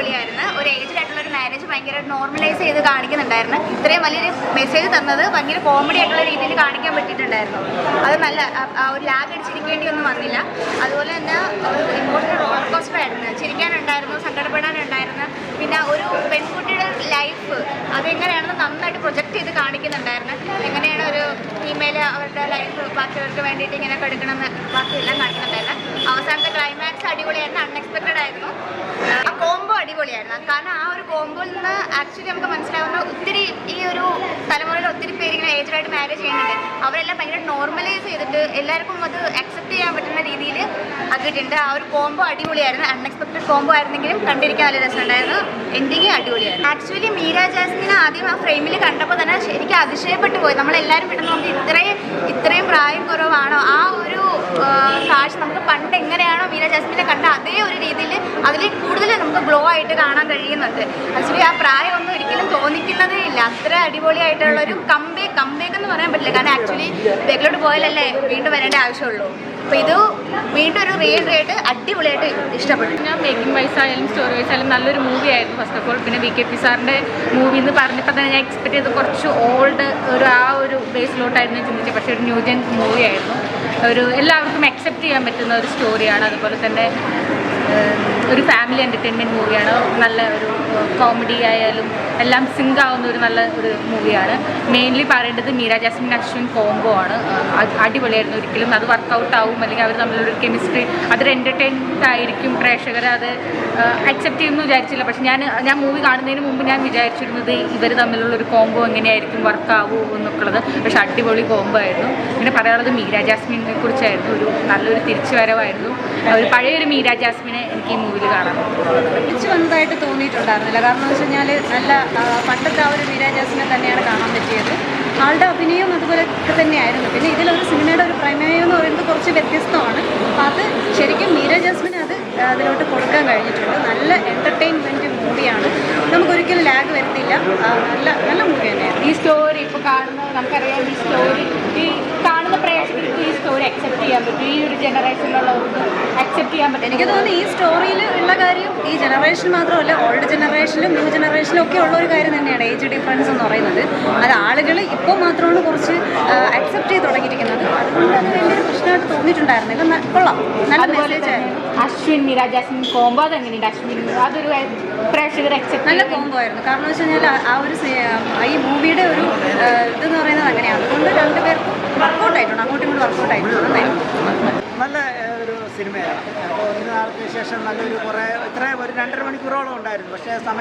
അടിപൊളിയായിരുന്നു. ഒരു ഏജ്ഡ് ആയിട്ടുള്ള ഒരു മാരേജ് ഭയങ്കര നോർമലൈസ് ചെയ്ത് കാണിക്കുന്നുണ്ടായിരുന്നു. ഇത്രയും വലിയൊരു മെസ്സേജ് തന്നത് ഭയങ്കര കോമഡി ആയിട്ടുള്ള രീതിയിൽ കാണിക്കാൻ പറ്റിയിട്ടുണ്ടായിരുന്നു. അത് നല്ല ഒരു ലാഗ് അടിച്ചിരിക്കേണ്ടി ഒന്നും വന്നില്ല. അതുപോലെ തന്നെ ഇമോഷണൽ റോളർ കോസ്റ്റർ ആയിരുന്നു. ചിരിക്കാനുണ്ടായിരുന്നു സങ്കടപ്പെടാനുണ്ടായിരുന്നു. പിന്നെ ഒരു പെൺകുട്ടിയുടെ ലൈഫ് അതെങ്ങനെയാണെന്ന് നന്നായിട്ട് പ്രൊജക്റ്റ് ചെയ്ത് കാണിക്കുന്നുണ്ടായിരുന്നു. എങ്ങനെയാണ് ഒരു ഫീമെയിൽ അവരുടെ ലൈഫ് ബാക്കിയവർക്ക് വേണ്ടിയിട്ട് ഇങ്ങനെ എടുക്കണമെന്ന് ബാക്കിയെല്ലാം കാണിക്കുന്നുണ്ടായിരുന്നു. അവസാനത്തെ ക്ലൈമാക്സ് അടിപൊളിയായിരുന്നു. കോംബോ കാരണം ആ ഒരു കോമ്പോയിൽ നിന്ന് ആക്ച്വലി നമുക്ക് മനസ്സിലാവുന്ന ഒത്തിരി ഈ ഒരു തലമുറയിൽ ഒത്തിരി പേര് ഇങ്ങനെ ഏജ്ഡായിട്ട് മാരേജ് ചെയ്യുന്നുണ്ട്. അവരെല്ലാം ഭയങ്കര നോർമലൈസ് ചെയ്തിട്ട് എല്ലാവർക്കും അത് അക്സെപ്റ്റ് ചെയ്യാൻ പറ്റുന്ന രീതിയിൽ ആക്കിയിട്ടുണ്ട്. ആ ഒരു കോംബോ അടിപൊളിയായിരുന്നു. അൺഎക്സ്പെക്റ്റഡ് കോംബോ ആയിരുന്നെങ്കിലും കണ്ടിരിക്കാൻ നല്ല രസമുണ്ടായിരുന്നു. എൻഡിങ് അടിപൊളിയായിരുന്നു. ആക്ച്വലി മീര ജാസ്മിനെ ആദ്യം ആ ഫ്രെയിമിൽ കണ്ടപ്പോൾ തന്നെ ശരിക്കും അതിശയപ്പെട്ടു പോയി. നമ്മളെല്ലാവരും പെട്ടെന്ന് നമുക്ക് ഇത്രയും ഇത്രയും പ്രായം കുറവാണോ? ആ ഒരു കാഴ്ച നമുക്ക് പണ്ട് എങ്ങനെയാണോ മീര ജാസ്മിനെ കണ്ട അതേ ഒരു അതിൽ കൂടുതൽ നമുക്ക് ഗ്ലോ ആയിട്ട് കാണാൻ കഴിയുന്നുണ്ട്. ആക്ച്വലി ആ പ്രായമൊന്നും ഒരിക്കലും തോന്നിക്കുന്നതേ ഇല്ല. അത്ര അടിപൊളിയായിട്ടുള്ള ഒരു കമ്പേ കമ്പേക്ക് എന്ന് പറയാൻ പറ്റില്ല. കാരണം ആക്ച്വലി ബാക്കിലോട്ട് പോയാലല്ലേ വീണ്ടും വരേണ്ട ആവശ്യമുള്ളൂ. അപ്പോൾ ഇത് വീണ്ടും ഒരു റീ എൻട്രി അടിപൊളിയായിട്ട് ഇഷ്ടപ്പെട്ടു. ഞാൻ മേക്കിംഗ് വൈസ് ആയാലും സ്റ്റോറി വൈസ് ആയാലും നല്ലൊരു മൂവി ആയിരുന്നു ഫസ്റ്റ് ഓഫ് ഓൾ പിന്നെ വി കെ പി സാറിന്റെ മൂവി എന്ന് പറഞ്ഞപ്പോൾ തന്നെ ഞാൻ എക്സ്പെക്ട് ചെയ്ത് കുറച്ച് ഓൾഡ് ഒരു ആ ഒരു ബേസിലോട്ടായിരുന്നു ചിന്തിച്ചത്. പക്ഷേ ഒരു ന്യൂജൻ മൂവി ആയിരുന്നു. ഒരു എല്ലാവർക്കും അക്സെപ്റ്റ് ചെയ്യാൻ പറ്റുന്ന ഒരു സ്റ്റോറിയാണ് അതുപോലെ തന്നെ ഒരു ഫാമിലി എന്റർടൈൻമെന്റ് മൂവിയാണ് നല്ല ഒരു കോമഡി ആയാലും എല്ലാം സിങ്ക് ആവുന്ന ഒരു നല്ല ഒരു മൂവിയാണ് മെയിൻലി പറയേണ്ടത് മീര ജാസ്മിൻ അശ്വിൻ കോംബോ ആണ്. അടിപൊളിയായിരുന്നു ഒരിക്കലും. അത് വർക്കൗട്ട് ആവും അല്ലെങ്കിൽ അവർ തമ്മിലൊരു കെമിസ്ട്രി അതൊരു എന്റർടൈൻഡ് ആയിരിക്കും. പ്രേക്ഷകർ അത് അക്സെപ്റ്റ് ചെയ്യുമെന്ന് വിചാരിച്ചില്ല. പക്ഷെ ഞാൻ ഞാൻ മൂവി കാണുന്നതിന് മുമ്പ് ഞാൻ വിചാരിച്ചിരുന്നത് ഇവർ തമ്മിലുള്ള ഒരു കോംബോ എങ്ങനെയായിരിക്കും വർക്കാവൂ എന്നൊക്കെയുള്ളത് പക്ഷെ അടിപൊളി കോംബോ ആയിരുന്നു. പിന്നെ പറയാനുള്ളത് മീര ജാസ്മിനെ കുറിച്ചായിരുന്നു. ഒരു നല്ലൊരു തിരിച്ചുവരവായിരുന്നു. ഒരു പഴയൊരു മീര ജാസ്മിനെ എനിക്ക് ഈ മൂവിയിൽ കാണാൻ തിരിച്ചു വന്നതായിട്ട് തോന്നിയിട്ടുണ്ടായിരുന്നില്ല. കാരണം എന്ന് വെച്ച് കഴിഞ്ഞാൽ നല്ല പണ്ടത്തെ ആ ഒരു വീരാജാസിനെ തന്നെയാണ് കാണാൻ പറ്റിയത്. ആളുടെ അഭിനയം അതുപോലെ ഒക്കെ തന്നെയായിരുന്നു. പിന്നെ ഇതിലൊരു സിനിമയുടെ ഒരു പ്രമേയം എന്ന് പറയുന്നത് കുറച്ച് വ്യത്യസ്തമാണ്. അപ്പോൾ അത് ശരിക്കും മീര ജാസ്മിന് അത് അതിലോട്ട് കൊടുക്കാൻ കഴിഞ്ഞിട്ടുണ്ട്. നല്ല എന്റർടൈൻമെന്റ് മൂവിയാണ് നമുക്കൊരിക്കലും ലാഗ് വരുത്തില്ല. നല്ല നല്ല മൂവി തന്നെയാണ് ഈ സ്റ്റോറി ഇപ്പോൾ കാണുന്ന നമുക്കറിയാം ഈ സ്റ്റോറി ഈ കാണുന്ന പ്രേക്ഷകർക്ക് ഈ സ്റ്റോറി അക്സെപ്റ്റ് ചെയ്യാൻ പറ്റും. ഈ ഒരു ജനറേഷനിലുള്ളവർക്ക് ചെയ്യാൻ പറ്റും. എനിക്ക് തോന്നുന്നു ഈ സ്റ്റോറിയിൽ ഉള്ള കാര്യം ഈ ജനറേഷൻ മാത്രമല്ല ഓൾഡ് ജനറേഷനിലും ന്യൂ ജനറേഷനിലും ഒക്കെ ഉള്ള ഒരു കാര്യം തന്നെയാണ് ഏജ് ഡിഫറൻസ് എന്ന് പറയുന്നത്. അത് ആളുകൾ ഇപ്പോൾ മാത്രമാണ് കുറച്ച് അക്സെപ്റ്റ് ചെയ്ത് തുടങ്ങിയിരിക്കുന്നത്. അതുകൊണ്ട് അത് വലിയൊരു പ്രശ്നമായിട്ട് തോന്നിയിട്ടുണ്ടായിരുന്നില്ല കൊള്ളാം. നല്ല message Ashwin Meera Jasmine combo അതെങ്ങനെയുണ്ട്? അശ്വിൻ അതൊരു പ്രേക്ഷകർ അക്സെപ്റ്റ് നല്ല കോംബോ ആയിരുന്നു. കാരണം എന്ന് വെച്ച് കഴിഞ്ഞാൽ ആ ഒരു ഈ മൂവിയുടെ ഒരു ആ, ഇതെന്ന് പറയുന്നത് അങ്ങനെയാണ് അതുകൊണ്ട് രണ്ടുപേർക്കും വർക്കൗട്ട് ആയിട്ടുണ്ട് അങ്ങോട്ടും ഇങ്ങോട്ടും വർക്കൗട്ട് ആയിട്ടുണ്ട് നന്നായിരുന്നു നല്ല ഏഹ്, ഒരു സിനിമയാണ്. അപ്പോൾ ഒരു നാളത്തിന് ശേഷം നല്ലൊരു കുറേ ഇത്രയും ഒരു രണ്ടര മണിക്കൂറോളം ഉണ്ടായിരുന്നു. പക്ഷേ സമയം